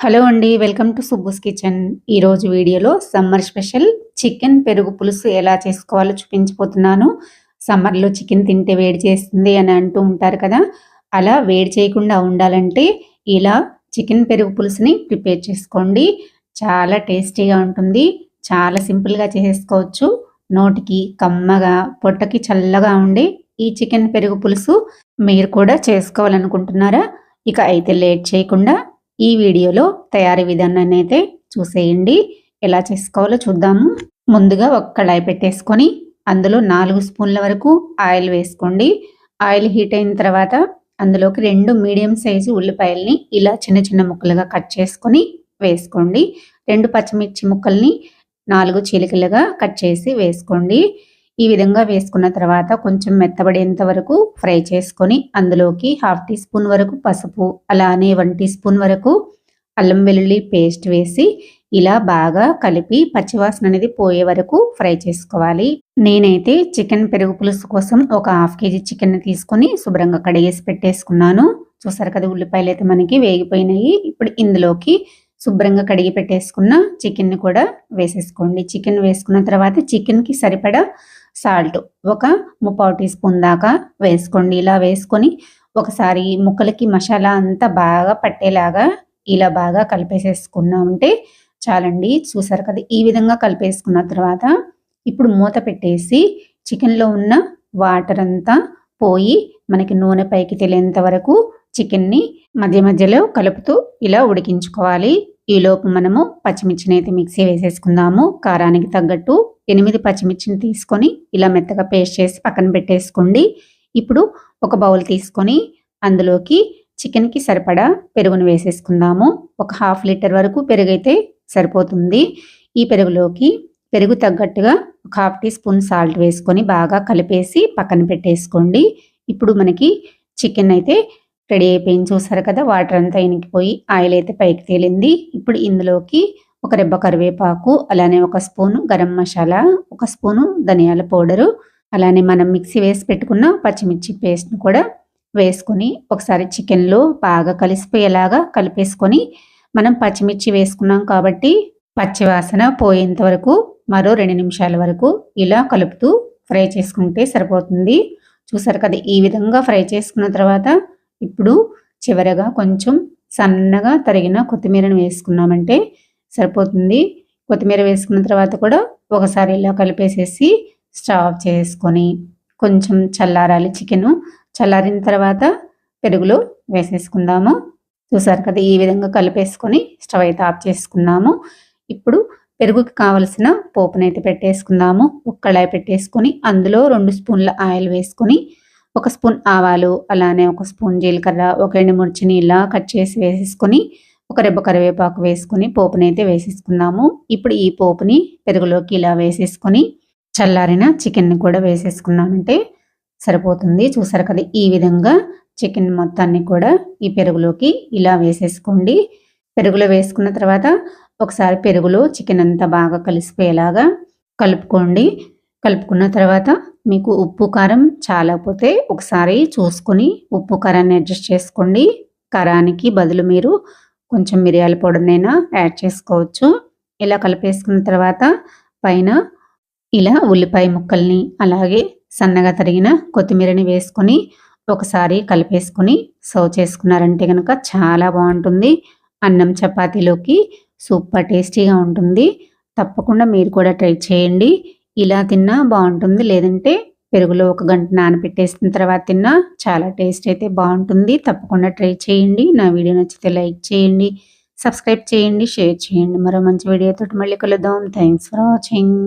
Hello అండి welcome to సుబ్బుస్ kitchen. ఈరోజు వీడియోలో సమ్మర్ స్పెషల్ చికెన్ పెరుగు పులుసు ఎలా చేసుకోవాలో చూపించిపోతున్నాను సమ్మర్లో చికెన్ తింటే వేడి చేస్తుంది అని అంటూ ఉంటారు కదా అలా వేడి చేయకుండా ఉండాలంటే ఇలా చికెన్ పెరుగు పులుసుని ప్రిపేర్ చేసుకోండి. చాలా టేస్టీగా ఉంటుంది చాలా సింపుల్గా చేసుకోవచ్చు. నోటికి కమ్మగా పొట్టకి చల్లగా ఉండి ఈ చికెన్ పెరుగు పులుసు మీరు కూడా చేసుకోవాలనుకుంటున్నారా? ఇక అయితే లేట్ చేయకుండా ఈ వీడియోలో తయారీ విధానాన్ని అయితే చూసేయండి. ఎలా చేసుకోవాలో చూద్దాము. ముందుగా ఒక కళాయి పెట్టేసుకొని అందులో నాలుగు స్పూన్ల వరకు ఆయిల్ వేసుకోండి. ఆయిల్ హీట్ అయిన తర్వాత అందులోకి రెండు మీడియం సైజు ఉల్లిపాయల్ని ఇలా చిన్న చిన్న ముక్కలుగా కట్ చేసుకొని వేసుకోండి. రెండు పచ్చిమిర్చి ముక్కల్ని నాలుగు చీలికలుగా కట్ చేసి వేసుకోండి. ఈ విధంగా వేసుకున్న తర్వాత కొంచెం మెత్తబడేంత వరకు ఫ్రై చేసుకొని అందులోకి హాఫ్ టీ స్పూన్ వరకు పసుపు అలానే వన్ టీ స్పూన్ వరకు అల్లం వెల్లుల్లి పేస్ట్ వేసి ఇలా బాగా కలిపి పచ్చివాసన అనేది పోయే వరకు ఫ్రై చేసుకోవాలి. నేనైతే చికెన్ పెరుగు పులుసు కోసం ఒక హాఫ్ కేజీ చికెన్ తీసుకొని శుభ్రంగా కడిగేసి పెట్టేసుకున్నాను. చూసారు కదా ఉల్లిపాయలు అయితే మనకి వేగిపోయినాయి. ఇప్పుడు ఇందులోకి శుభ్రంగా కడిగి పెట్టేసుకున్న చికెన్ని కూడా వేసేసుకోండి. చికెన్ వేసుకున్న తర్వాత చికెన్కి సరిపడా సాల్ట్ ఒక ముప్పావు టీ స్పూన్ దాకా వేసుకోండి. ఇలా వేసుకొని ఒకసారి ముక్కలకి మసాలా అంతా బాగా పట్టేలాగా ఇలా బాగా కలిపేసేసుకున్నామంటే చాలండి. చూసారు కదా ఈ విధంగా కలిపేసుకున్న తర్వాత ఇప్పుడు మూత పెట్టేసి చికెన్లో ఉన్న వాటర్ అంతా పోయి మనకి నూనె పైకి తెలియంత వరకు చికెన్ని మధ్య మధ్యలో కలుపుతూ ఇలా ఉడికించుకోవాలి. ఈలోపు మనము పచ్చిమిర్చిని అయితే మిక్సీ వేసేసుకుందాము. కారానికి తగ్గట్టు ఎనిమిది పచ్చిమిర్చిని తీసుకొని ఇలా మెత్తగా పేస్ట్ చేసి పక్కన పెట్టేసుకోండి. ఇప్పుడు ఒక బౌల్ తీసుకొని అందులోకి చికెన్కి సరిపడా పెరుగును వేసేసుకుందాము. ఒక హాఫ్ లీటర్ వరకు పెరుగు అయితే సరిపోతుంది. ఈ పెరుగులోకి పెరుగు తగ్గట్టుగా ఒక హాఫ్ టీ స్పూన్ సాల్ట్ వేసుకొని బాగా కలిపేసి పక్కన పెట్టేసుకోండి. ఇప్పుడు మనకి చికెన్ అయితే రెడీ అయిపోయింది. చూసారు కదా వాటర్ అంతా ఇనికిపోయి ఆయిల్ అయితే పైకి తేలింది. ఇప్పుడు ఇందులోకి ఒక రెబ్బ కరివేపాకు అలానే ఒక స్పూను గరం మసాలా ఒక స్పూను ధనియాల పౌడరు అలానే మనం మిక్సీ వేసి పెట్టుకున్న పచ్చిమిర్చి పేస్ట్ను కూడా వేసుకొని ఒకసారి చికెన్లో బాగా కలిసిపోయేలాగా కలిపేసుకొని మనం పచ్చిమిర్చి వేసుకున్నాం కాబట్టి పచ్చివాసన పోయేంత వరకు మరో రెండు నిమిషాల వరకు ఇలా కలుపుతూ ఫ్రై చేసుకుంటే సరిపోతుంది. చూసారు కదా ఈ విధంగా ఫ్రై చేసుకున్న తర్వాత ఇప్పుడు చివరగా కొంచెం సన్నగా తరిగిన కొత్తిమీరను వేసుకున్నామంటే సరిపోతుంది. కొత్తిమీర వేసుకున్న తర్వాత కూడా ఒకసారి ఇలా కలిపేసేసి స్టవ్ ఆఫ్ చేసుకొని కొంచెం చల్లారాలి చికెను. చల్లారిన తర్వాత పెరుగులో వేసేసుకుందాము. చూసారు కదా ఈ విధంగా కలిపేసుకొని స్టవ్ అయితే ఆఫ్ చేసుకుందాము. ఇప్పుడు పెరుగుకి కావలసిన పోపునైతే పెట్టేసుకుందాము. ఒక పెట్టేసుకొని అందులో రెండు స్పూన్ల ఆయిల్ వేసుకొని ఒక స్పూన్ ఆవాలు అలానే ఒక స్పూన్ జీలకర్ర ఒక ఎండుమిర్చిని ఇలా కట్ చేసి వేసేసుకొని ఒక రెబ్బ కరివేపాకు వేసుకుని పోపునైతే వేసేసుకున్నాము. ఇప్పుడు ఈ పోపుని పెరుగులోకి ఇలా వేసేసుకొని చల్లారిన చికెన్ని కూడా వేసేసుకున్నామంటే సరిపోతుంది. చూసారు కదా ఈ విధంగా చికెన్ మొత్తాన్ని కూడా ఈ పెరుగులోకి ఇలా వేసేసుకోండి. పెరుగులో వేసుకున్న తర్వాత ఒకసారి పెరుగులో చికెన్ అంతా బాగా కలిసిపోయేలాగా కలుపుకోండి. కలుపుకున్న తర్వాత మీకు ఉప్పు కారం చాలకపోతే ఒకసారి చూసుకొని ఉప్పు కారాన్ని అడ్జస్ట్ చేసుకోండి. కారానికి బదులు మీరు కొంచెం మిరియాల పొడినైనా యాడ్ చేసుకోవచ్చు. ఇలా కలిపేసుకున్న తర్వాత పైన ఇలా ఉల్లిపాయ ముక్కల్ని అలాగే సన్నగా తరిగిన కొత్తిమీరని వేసుకొని ఒకసారి కలిపేసుకొని సర్వ్ చేసుకున్నారంటే కనుక చాలా బాగుంటుంది. అన్నం చపాతీలోకి సూపర్ టేస్టీగా ఉంటుంది. తప్పకుండా మీరు కూడా ట్రై చేయండి. ఇలా తిన్నా బాగుంటుంది. లేదంటే పెరుగులో ఒక గంట నానబెట్టేసిన తర్వాత తిన్నా చాలా టేస్ట్ అయితే బాగుంటుంది. తప్పకుండా ట్రై చేయండి. నా వీడియో నచ్చితే లైక్ చేయండి సబ్స్క్రైబ్ చేయండి షేర్ చేయండి. మరో మంచి వీడియోతో మళ్ళీ కలుద్దాం. Thanks for watching.